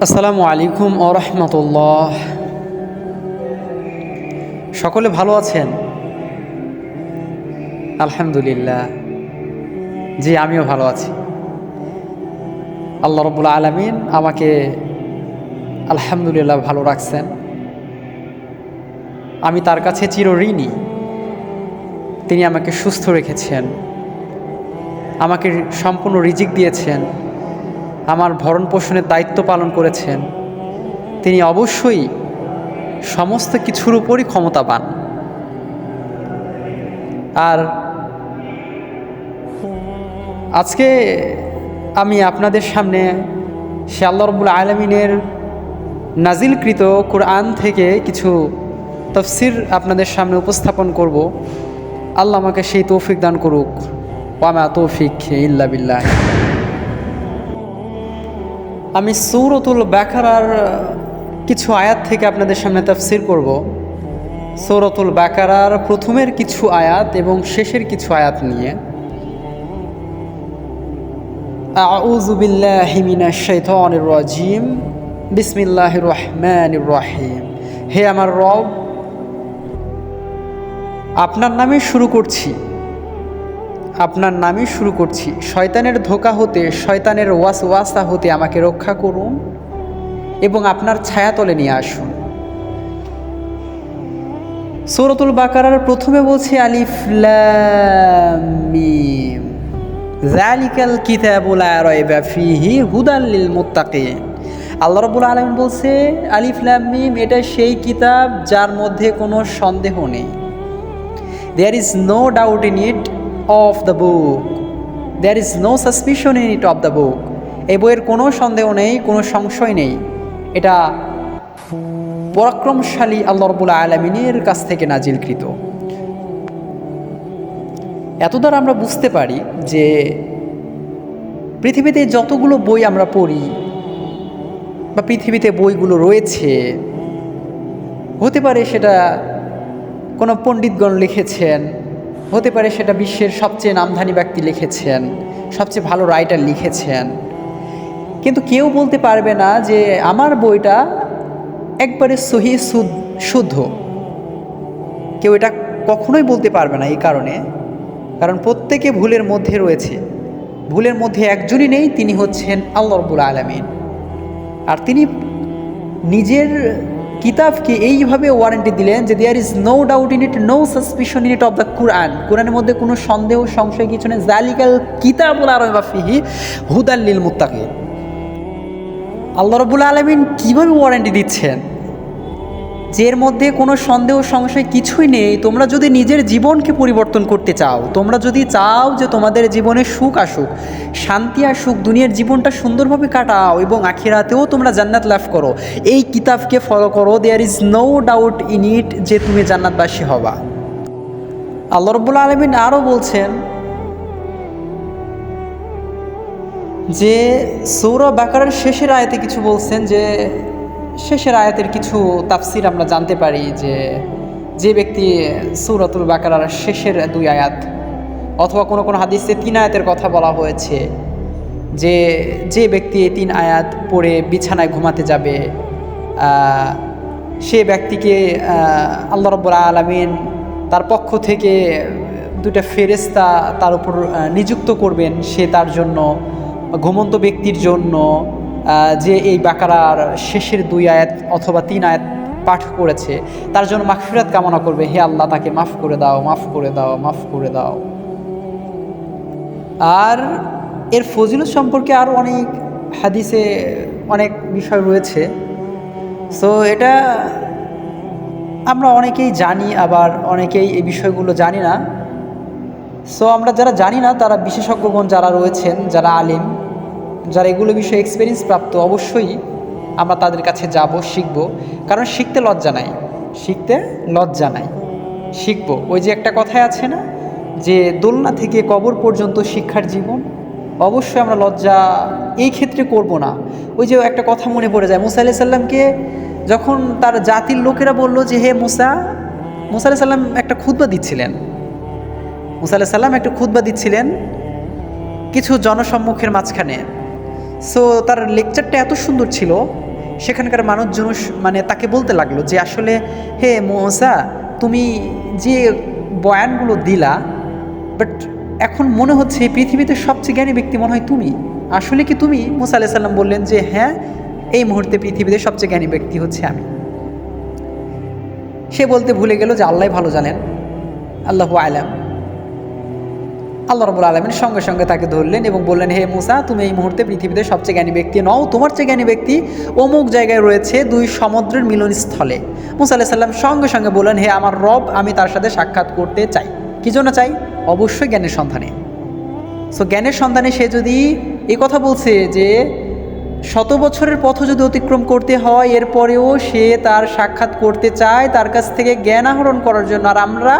আসসালামু আলাইকুম ও রহমতুল্লাহ। সকলে ভালো আছেন? আলহামদুলিল্লাহ। জি, আমিও ভালো আছি। আল্লাহ রবুল্লা আলমিন আমাকে আলহামদুলিল্লাহ ভালো রাখছেন। আমি তার কাছে চিরঋণী তিনি আমাকে সুস্থ রেখেছেন। আমাকে সম্পূর্ণ রিজিক দিয়েছেন। আমার ভরণ পোষণের দায়িত্ব পালন করেছেন। তিনি অবশ্যই সমস্ত কিছুর উপরই ক্ষমতাবান। আর আজকে আমি আপনাদের সামনে সে আল্লাহ রবুল আলমিনের নাজিলকৃত কোরআন থেকে কিছু তফসির আপনাদের সামনে উপস্থাপন করব। আল্লাহ আমাকে সেই তৌফিক দান করুক। ওয়ামা তৌফিক ইল্লা বিল্লাহ। আমি সৌরতুল ব্যাকারার কিছু আয়াত থেকে আপনাদের সামনে তাফসির করব। সৌরতুল ব্যাকারার প্রথমের কিছু আয়াত এবং শেষের কিছু আয়াত নিয়ে। রাজিম। বিসমিল্লাহির রহমানির রহিম। হে আমার রব, আপনার নামে শুরু করছি। আপনার নামই শুরু করছি। শয়তানের ধোকা হতে, শয়তানের ওয়াস ওয়াসা হতে আমাকে রক্ষা করুন এবং আপনার ছায়াতলে নিয়ে আসুন। সৌরতুল বাকারার প্রথমে বলছে আলিফ জালিকাল কিতাবুল রাইবা ফিহি হুদাল লিল মুত্তাকিন। আল্লাহ রাব্বুল আলামিন বলছে, আলিফ লাম মিম, এটা সেই কিতাব যার মধ্যে কোনো সন্দেহ নেই। There is no doubt in it of the book there is no suspicion in it of the book এই বইয়ের কোনো সন্দেহ নেই, কোনো সংশয় নেই। এটা পরাক্রমশালী আল্লাহ রবুল আলমিনের কাছ থেকে নাজিলকৃত। এত দ্বারা আমরা বুঝতে পারি যে পৃথিবীতে যতগুলো বই আমরা পড়ি বা পৃথিবীতে বইগুলো রয়েছে, হতে পারে সেটা কোনো পণ্ডিতগণ লিখেছেন হতে পারে সেটা বিশ্বের সবচেয়ে নামধানী ব্যক্তি লিখেছেন, সবচেয়ে ভালো রাইটার লিখেছেন। কিন্তু কেউ বলতে পারবে না যে আমার বইটা একবারে সহি শুদ্ধ। কেউ এটা কখনোই বলতে পারবে না এই কারণে। কারণ প্রত্যেকে ভুলের মধ্যে রয়েছে। ভুলের মধ্যে একজনই নেই, তিনি হচ্ছেন আল্লাহ রবুল আলমিন। আর তিনি নিজের কিতাবকে এইভাবে ওয়ারেন্টি দিলেন যে there is no doubt in it no suspicion in it of the Quran কোরআনের মধ্যে কোনো সন্দেহ, সংশয় কিছু নেই। জালিকাল কিতাবুল আরবাফিহি হুদাল্লিল মুত্তাকে আল্লাহ রবুল আলমিন কীভাবে ওয়ারেন্টি দিচ্ছেন? যে এর মধ্যে কোনো সন্দেহ, সংশয় কিছুই নেই। তোমরা যদি নিজের জীবনকে পরিবর্তন করতে চাও, তোমরা যদি চাও যে তোমাদের জীবনে সুখ আসুক, শান্তি আসুক, দুনিয়ার জীবনটা সুন্দরভাবে কাটাও এবং আখিরাতেও তোমরা জান্নাত লাভ করো, এই কিতাবকে ফলো করো। There is no doubt in it যে তুমি জান্নাতবাসী হবা। আল্লাহ রব্বুল আলমিন আরও বলছেন যে সৌর বাকারের শেষের আয়তে কিছু বলছেন যে শেষের আয়াতের কিছু তাফসির আমরা জানতে পারি যে যে ব্যক্তি সৌরাতুল বাকারার শেষের দুই আয়াত অথবা কোনো কোনো হাদিসে তিন আয়াতের কথা বলা হয়েছে যে যে ব্যক্তি এই তিন আয়াত পড়ে বিছানায় ঘুমাতে যাবে সে ব্যক্তিকে আল্লাহ রব্বুল আলমিন তার পক্ষ থেকে দুটা ফেরেস্তা তার উপর নিযুক্ত করবেন। সে তার জন্য ঘুমন্ত ব্যক্তির জন্য যে এই বাকারার শেষের দুই আয়াত অথবা তিন আয়াত পাঠ করেছে, তার জন্য মাফিরাত কামনা করবে। হে আল্লাহ, তাকে মাফ করে দাও, মাফ করে দাও, মাফ করে দাও। আর এর ফজিলত সম্পর্কে আরও অনেক হাদিসে অনেক বিষয় রয়েছে। সো এটা আমরা অনেকেই জানি, আবার অনেকেই এই বিষয়গুলো জানি না। সো আমরা যারা জানি না, তারা বিশেষজ্ঞগণ যারা রয়েছেন, যারা আলিম যারা এগুলো বিষয়ে এক্সপিরিয়েন্স প্রাপ্ত, অবশ্যই আমরা তাদের কাছে যাব, শিখব। কারণ শিখতে লজ্জা নাই। শিখতে লজ্জা নাই। শিখব। ওই যে একটা কথাই আছে না, যে দোলনা থেকে কবর পর্যন্ত শিক্ষার জীবন। অবশ্যই আমরা লজ্জা এই ক্ষেত্রে করব না। ওই যে একটা কথা মনে পড়ে যায়, মুসা আলাহি সাল্লামকে যখন তার জাতির লোকেরা বলল যে, হে মুসা মুসা আলাহি সাল্লাম একটা খুদ্া দিচ্ছিলেন। মুসা আলাহি সাল্লাম একটা খুদ্া দিচ্ছিলেন কিছু জনসম্মুখের মাঝখানে। সো তার লেকচারটা এত সুন্দর ছিল। সেখানকার মানুষজন মানে তাকে বলতে লাগল যে, আসলে, হে মোহসা তুমি যে বয়ানগুলো দিলা বাট এখন মনে হচ্ছে পৃথিবীতে সবচেয়ে জ্ঞানী ব্যক্তি মনে হয় তুমি। আসলে কি তুমি? মুসা আলাহ সাল্লাম বললেন যে হ্যাঁ এই মুহূর্তে পৃথিবীতে সবচেয়ে জ্ঞানী ব্যক্তি হচ্ছে আমি। সে বলতে ভুলে গেল যে, আল্লাহ ভালো জানেন। আল্লাহ আলাম। আল্লাহ রবুল আলমিন সঙ্গে সঙ্গে তাকে ধরলেন এবং বললেন, হে মুসা, তুমি এই মুহূর্তে পৃথিবীতে সবচেয়ে জ্ঞানী ব্যক্তি নও। তোমার চেয়ে জ্ঞানী ব্যক্তি অমুক জায়গায় রয়েছে দুই সমুদ্রের মিলনস্থলে। মুসা আলাহ সাল্লাম সঙ্গে সঙ্গে বললেন, হে আমার রব, আমি তার সাথে সাক্ষাৎ করতে চাই। কী জন্য চাই? অবশ্যই জ্ঞানের সন্ধানে। সো জ্ঞানের সন্ধানে সে যদি এই কথা বলছে যে, শত বছরের পথ যদি অতিক্রম করতে হয়, এরপরেও সে তার সাক্ষাৎ করতে চায়, তার কাছ থেকে জ্ঞান আহরণ করার জন্য। আর আমরা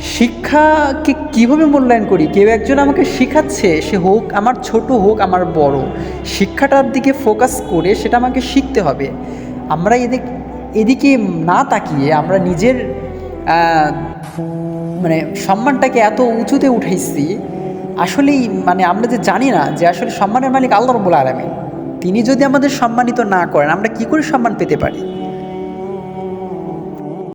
শিক্ষাকে কীভাবে মূল্যায়ন করি? কেউ একজন আমাকে শেখাচ্ছে, সে হোক আমার ছোট হোক আমার বড়। শিক্ষাটার দিকে ফোকাস করে সেটা আমাকে শিখতে হবে। আমরা এদিক, এদিকে না তাকিয়ে আমরা নিজের মানে সম্মানটাকে এত উঁচুতে উঠাইছি, আসলেই মানে আমরা যে জানি না যে আসলে সম্মানের মালিক আল্লাহ রবুল আলমী তিনি যদি আমাদের সম্মানিত না করেন, আমরা কি করে সম্মান পেতে পারি?